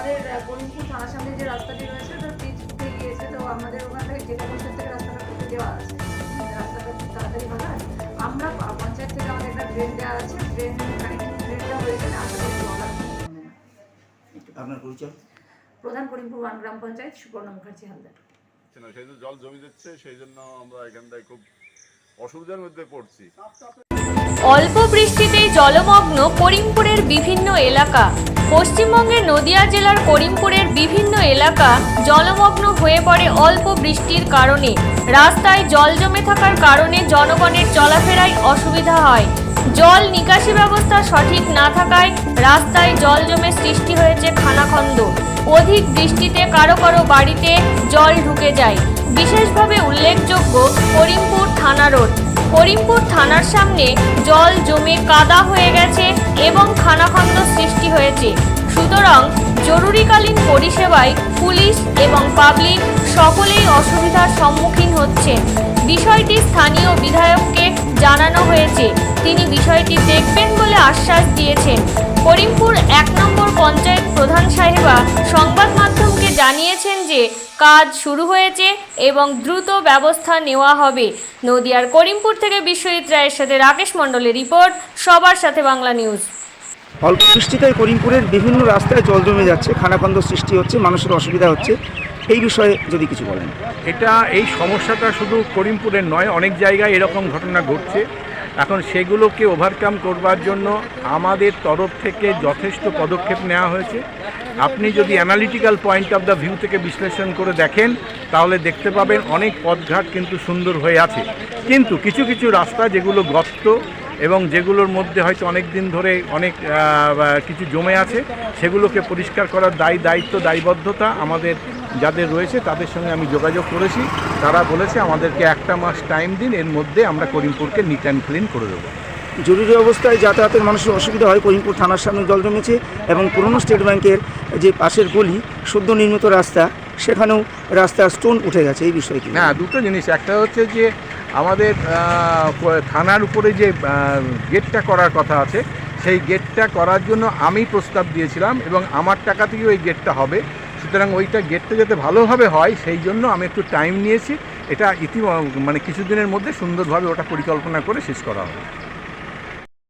আমাদের আহ, থানার সামনে যে রাস্তাটি রয়েছে ওটা পিচ উঠে গিয়েছে। তো আমাদের ওখান থেকে জেলা পরিষদ থেকে রাস্তাটা করতে দেওয়া আছে। রাস্তাটা খুব তাড়াতাড়ি আর আমরা পঞ্চায়েত থেকে আমাদের একটা ড্রেন দেওয়া আছে। ড্রেন কানেক্টিং ড্রেনটা হয়ে গেলে। আপনার পরিচয়? প্রধান করিমপুর ওয়ান গ্রাম পঞ্চায়েত সুবর্ণ মুখার্জি হালদার। সেই জন্য জল জমি যাচ্ছে সেই জন্য আমরা এখানটায় খুব অসুবিধার মধ্যে পড়ছি। অল্প বৃষ্টিতেই জলমগ্ন করিমপুরের বিভিন্ন এলাকা। পশ্চিমবঙ্গের নদিয়া জেলার করিমপুরের বিভিন্ন এলাকা জলমগ্ন হয়ে পড়ে অল্প বৃষ্টির কারণে। রাস্তায় জল জমে থাকার কারণে জনগণের চলাফেরায় অসুবিধা হয়। জল নিকাশি ব্যবস্থা সঠিক না থাকায় রাস্তায় জল জমে সৃষ্টি হয়েছে খানাখন্দ। অধিক বৃষ্টিতে কারও কারও বাড়িতে জল ঢুকে যায়। বিশেষভাবে উল্লেখযোগ্য করিমপুর থানা রোড। করিমপুর থানার সামনে জল জমে কাদা হয়ে গেছে এবং খানাখন্দ সৃষ্টি হয়েছে। সুতরাং জরুরিকালীন পরিষেবায় পুলিশ এবং পাবলিক সকলেই অসুবিধার সম্মুখীন হচ্ছে। বিষয়টি স্থানীয় বিধায়ককে জানানো হয়েছে। তিনি বিষয়টি দেখবেন বলে আশ্বাস দিয়েছেন। করিমপুর এক নম্বর পঞ্চায়েত প্রধান সাহেবা সংবাদ মাধ্যমকে জানিয়েছেন যে কাজ শুরু হয়েছে এবং দ্রুত ব্যবস্থা নেওয়া হবে। নদিয়ার করিমপুর থেকে বিশ্বজিৎ রায়ের সাথে রাকেশ মণ্ডলের রিপোর্ট সবার সাথে বাংলা নিউজ। অল্প বৃষ্টিতে করিমপুরের বিভিন্ন রাস্তায় জল জমে যাচ্ছে খানাখন্দ সৃষ্টি হচ্ছে মানুষের অসুবিধা হচ্ছে। এই বিষয়ে যদি কিছু বলেন। এটা এই সমস্যাটা শুধু করিমপুরের নয় অনেক জায়গায় এরকম ঘটনা ঘটছে। এখন সেগুলোকে ওভারকাম করবার জন্য আমাদের তরফ থেকে যথেষ্ট পদক্ষেপ নেওয়া হয়েছে। আপনি যদি analytical point of the view থেকে বিশ্লেষণ করে দেখেন, তাহলে দেখতে পাবেন অনেক পথঘাট কিন্তু সুন্দর হয়ে আছে। কিন্তু কিছু কিছু রাস্তা যেগুলো গর্ত এবং যেগুলোর মধ্যে হয়তো অনেক দিন ধরে অনেক কিছু জমে আছে, সেগুলোকে পরিষ্কার করার দায়ী, দায়িত্ব, দায়বদ্ধতা আমাদের যাদের রয়েছে, তাদের সঙ্গে আমি যোগাযোগ করেছি। তারা বলেছে আমাদেরকে একটা মাস টাইম দিন এর মধ্যে আমরা করিমপুরকে নিট অ্যান্ড ক্লিন করে দেবো। জরুরি অবস্থায় যাতায়াতের মানুষের অসুবিধা হয় করিমপুর থানার সামনে জল জমেছে এবং পুরনো স্টেট ব্যাংকের যে পাশের গলি সদ্য নির্মিত রাস্তা সেখানেও রাস্তা স্টোন উঠে গেছে এই বিষয়ে কি না দুটো জিনিস। একটা হচ্ছে যে আমাদের থানার উপরে যে গেটটা করার কথা আছে সেই গেটটা করার জন্য আমি প্রস্তাব দিয়েছিলাম এবং আমার টাকা থেকে ওই গেটটা হবে। সুতরাং ওইটা গেটটা যাতে ভালোভাবে হয়, সেই জন্য আমি একটু টাইম নিয়েছি। এটা ইতি মানে কিছুদিনের মধ্যে সুন্দরভাবে ওটা পরিকল্পনা করে শেষ করা হবে।